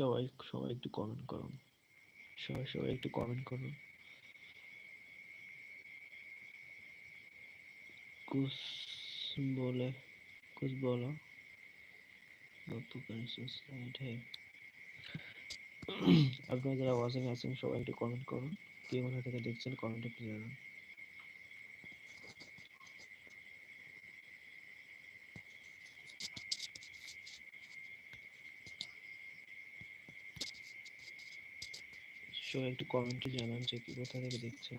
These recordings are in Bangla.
সবাই সবাই একটু কমেন্ট করো সবাই সবাই একটু কমেন্ট করো কুস বলে, কুস বলো। আপনারা যারা ওয়াচিং আছেন, সবাই একটু কমেন্ট করুন। কে কোথা থেকে দেখছেন কমেন্টে জানান। সবাই একটু কমেন্টে জানান যে কি কোথা থেকে দেখছেন।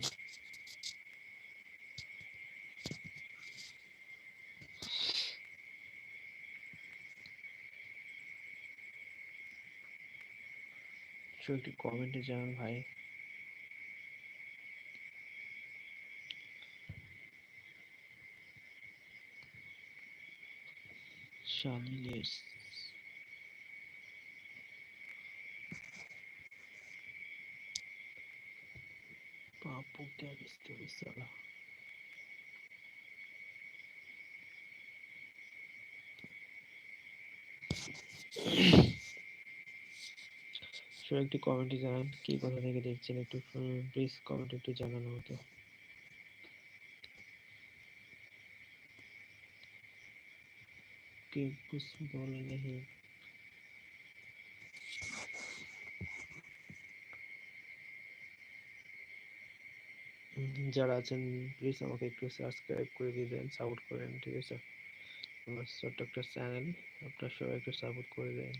একটু কমেন্টে জানান ভাই। শালিলেস पापों साला সবাই একটু কমেন্টে জানান কি কোথা থেকে দেখছেন একটু প্লিজ কমেন্ট একটু জানানো হতো कि कुछ बोल नहीं যারা আছেন প্লিজ আমাকে একটু সাবস্ক্রাইব করে দিবেন সাপোর্ট করেন, ঠিক আছে? আমার ছোট্ট একটা চ্যানেল আপনার সবাই একটু সাপোর্ট করে দেন।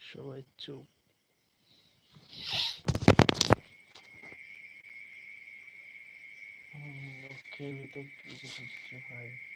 সবাই চুপ। ওকে তো কিছু হচ্ছে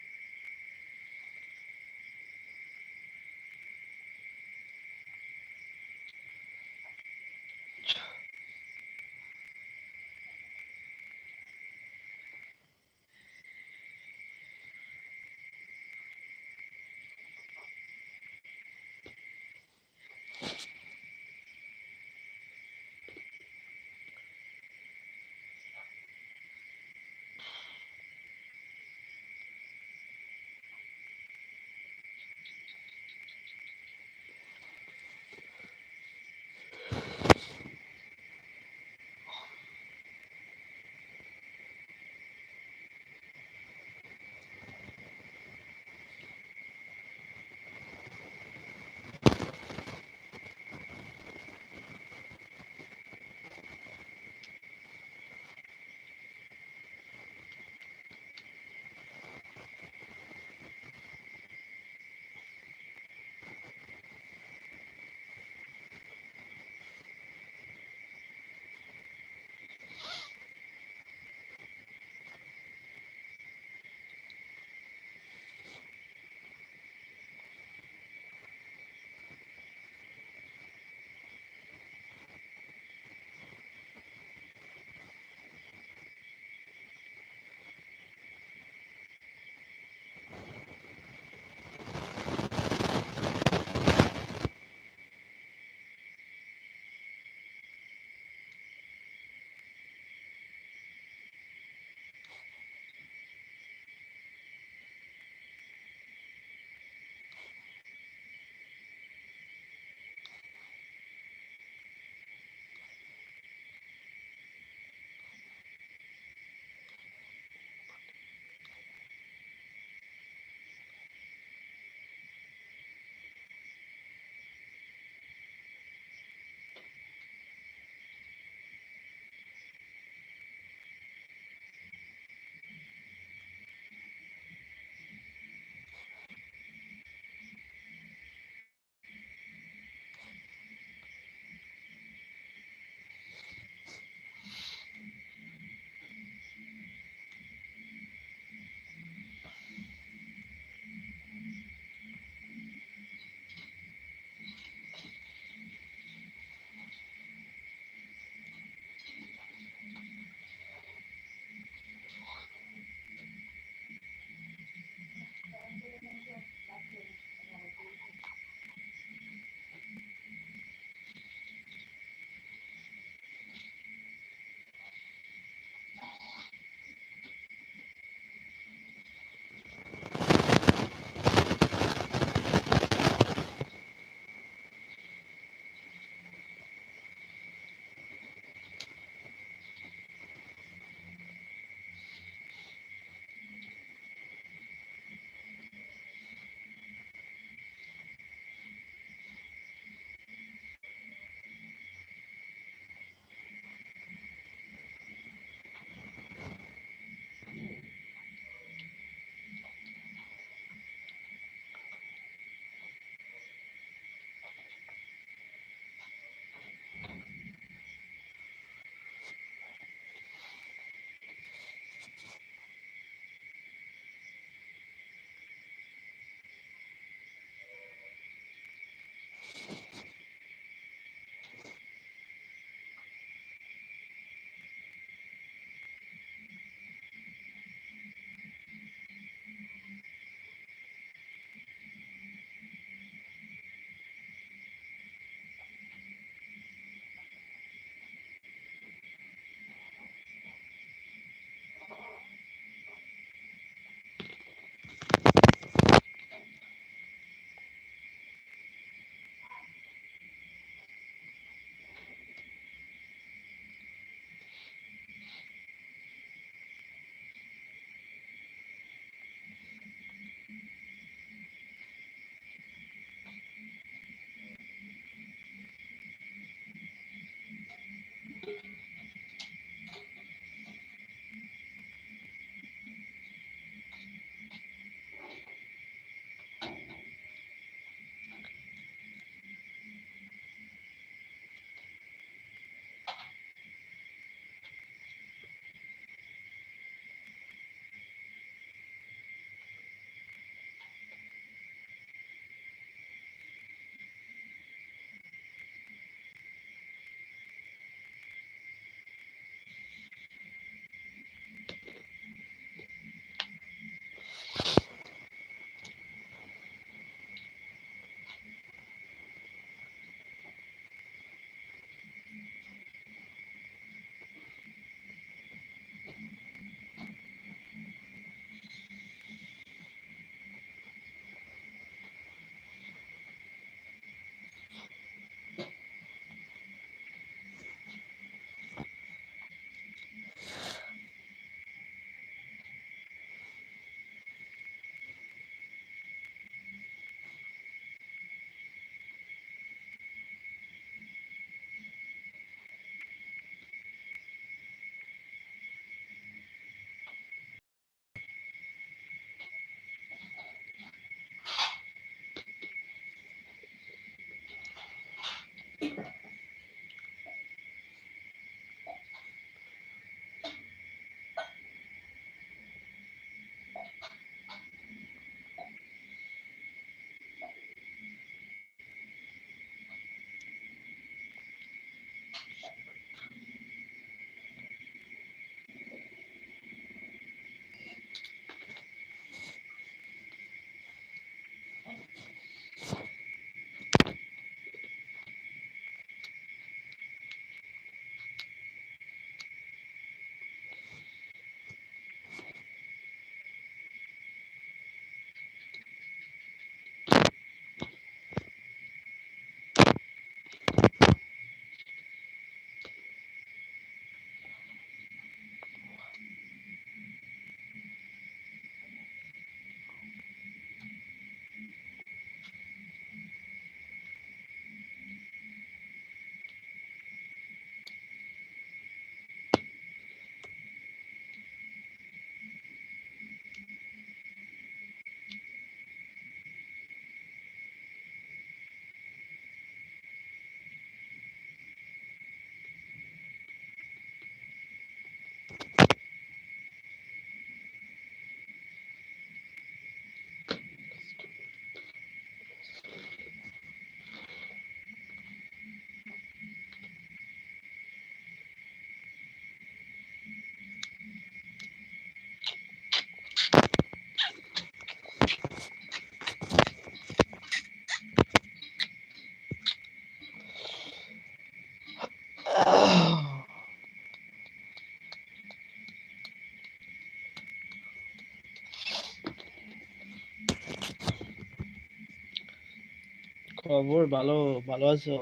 খবর ভালো ভালো আছো?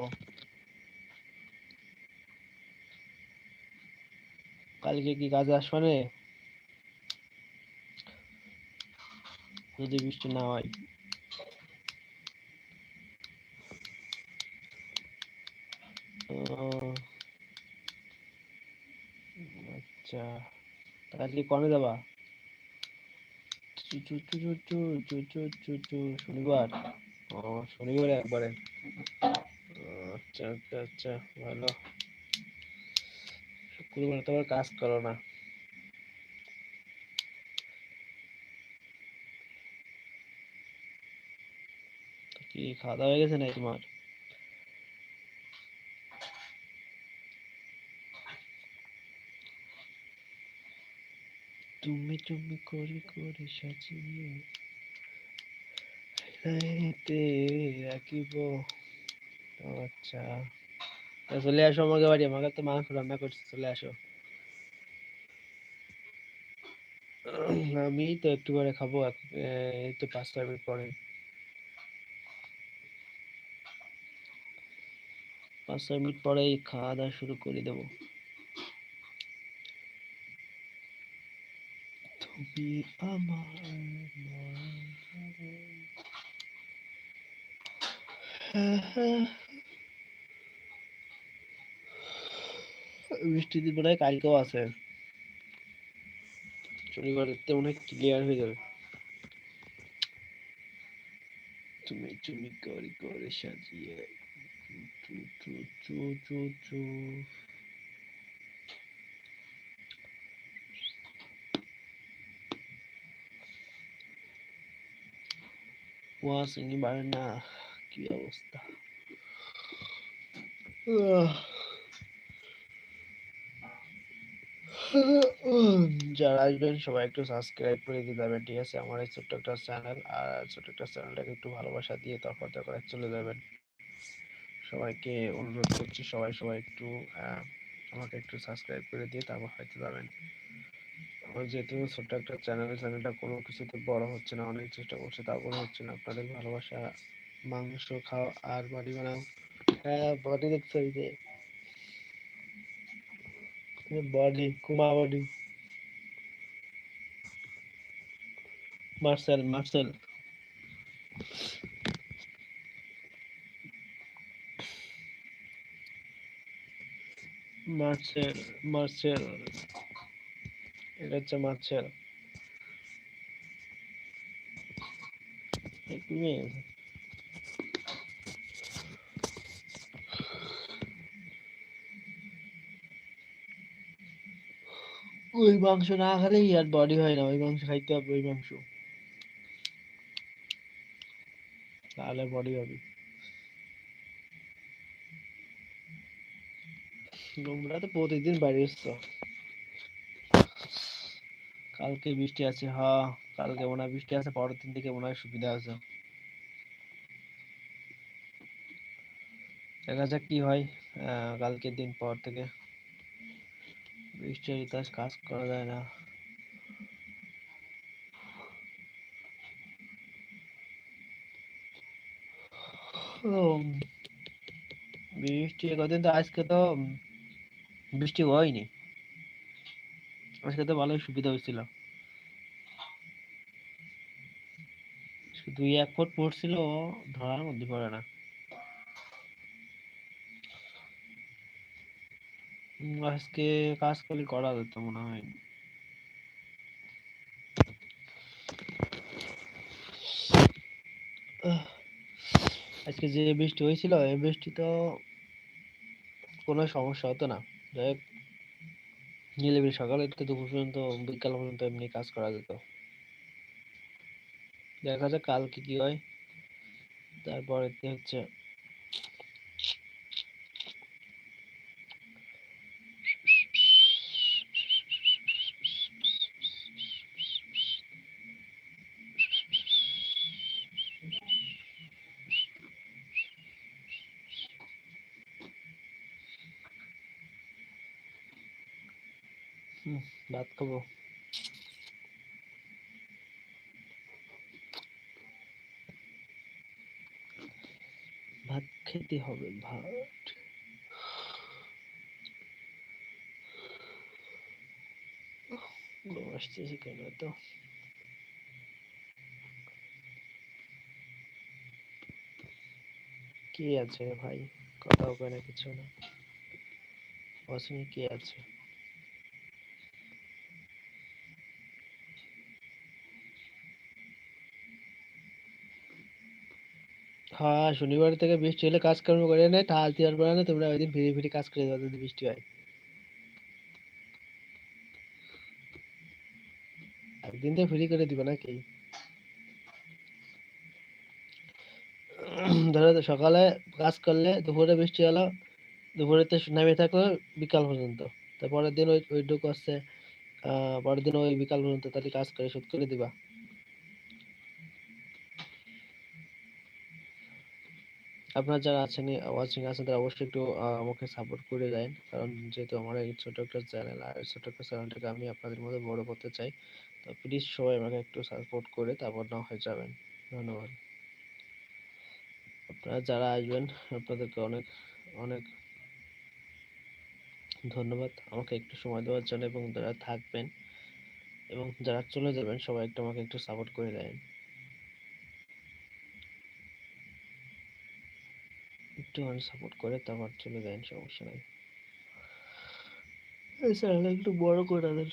কালকে কি কাজে আসবে যদি বৃষ্টি না হয়। আচ্ছা। কালকে কমে যাবা? শনিবার। ও শনিবার একবারে। আচ্ছা আচ্ছা আচ্ছা ভালো। শুক্রবার তো আবার কাজ করো না। কি, খাওয়া দাওয়া হয়ে গেছে নাকি তোমার? তুমি তুমি করে করে সাজিয়ে রাইতে রাখিব। আচ্ছা। চলে আসো আমাকে বাড়ি, আমাকে তো মাংস রান্না করছে, চলে আসো। আমি তো একটু পরে খাব এই তো পাঁচ ছয় মিনিট পরে। পাঁচ ছয় মিনিট পরেই খাওয়া দাওয়া শুরু করে দেবো। আমার বৃষ্টি দিন হয় কালকেও আছে। শনিবার দেখতে মনে হয় ক্লিয়ার হয়ে যাবে। তুমি তুমি করে করে সাজিয়ে চু ওয়াসিং পারে না কি অবস্থা যারা আসবেন, সবাই একটু সাবস্ক্রাইব করে দিয়ে যাবেন, ঠিক আছে? আমার এই ছোট্ট একটা চ্যানেল আর ছোট্ট একটা চ্যানেলটাকে একটু ভালোবাসা দিয়ে তারপর তারপর চলে যাবেন। সবাইকে অনুরোধ করছি, সবাই সবাই একটু আমাকে একটু সাবস্ক্রাইব করে দিয়ে তারপর হয়তো যাবেন। আমার যেহেতু ছোট্ট একটা চ্যানেল চ্যানেলটা কোনো কিছুতে বড় হচ্ছে না, অনেক চেষ্টা করছে তারপরে হচ্ছে না। আপনাদের ভালোবাসা মাংস খাও আর বডি বানাও। হ্যাঁ বডি দেখছ এই যে। বডি কুমা body muscle muscle muscle muscle এটা হচ্ছে মার্সেল এই কমে ওই মাংস না খেলেই আর বডি হয় না, ওই মাংস খাইতে হবে, ওই মাংস। তাহলে বডি হবে। তোমরা তো প্রতিদিন বাইরে এসছো। কালকে বৃষ্টি আছে, হ, কালকে মনে হয় বৃষ্টি আছে, পরের দিন থেকে মনে হয় সুবিধা আছে দেখা যাক কি হয় কালকের দিন পর থেকে। বৃষ্টির কাজ কাজ করা যায় না। বৃষ্টি কদিন তো আজকে তো বৃষ্টি হয়নি। আজকে তো ভালোই সুবিধা হয়েছিল। দুই এক ফুট পড়ছিল, ধরার মধ্যে পড়ে না। আজকে কাজ করলে করা যেত মনে হয়। আজকে যে বৃষ্টি হয়েছিল এই বৃষ্টি তো কোনো সমস্যা হতো না। যাই হোক, সকালে থেকে দুপুর পর্যন্ত বিকাল পর্যন্ত এমনি কাজ করা যেত। দেখা যাক কালকে কি হয়। তারপরে হচ্ছে ভাত খাব। ভাত খেতে হবে, ভাত। আসতেছে কেন তো কে আছে ভাই? কথাও কয় না কিছু না। অসীম কে আছে? হ্যাঁ শনিবার থেকে বৃষ্টি হলে কাজকর্ম করে নেয় টাল তিয়ার পরে না, তোমরা ওই দিন ফিরে ফিরে কাজ করে যাও যদি বৃষ্টি হয়। একদিন তো ফ্রি করে দিবে নাকি? ধরো সকালে কাজ করলে দুপুরে বৃষ্টি হলো, দুপুরে তো নামে থাকল বিকাল পর্যন্ত। তারপরের দিন ওই, ওইটুকু আসছে পরের দিন ওই বিকাল পর্যন্ত তাহলে কাজ করে শোধ করে দিবা। আপনার যারা আছেন ওয়াচিং আছেন, তারা অবশ্যই একটু আমাকে সাপোর্ট করে দেন। কারণ যেহেতু আমার এই ছোট একটা চ্যানেল আর ছোট একটা চ্যানেলটাকে আমি আপনাদের মধ্যে বড় করতে চাই, তো প্লিজ সবাই আমাকে একটু সাপোর্ট করে, তারপর না হয়ে যাবেন। ধন্যবাদ। আপনারা যারা আসবেন, আপনাদেরকে অনেক অনেক ধন্যবাদ। আমাকে একটু সময় দেওয়ার জন্য এবং যারা থাকবেন এবং যারা চলে যাবেন, সবাই একটু আমাকে একটু সাপোর্ট করে দেন। একটু সাপোর্ট করে তারপর চলে দেন, সমস্যা নাই। এই একটু বড় করে দেন।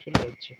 চলে যাচ্ছে।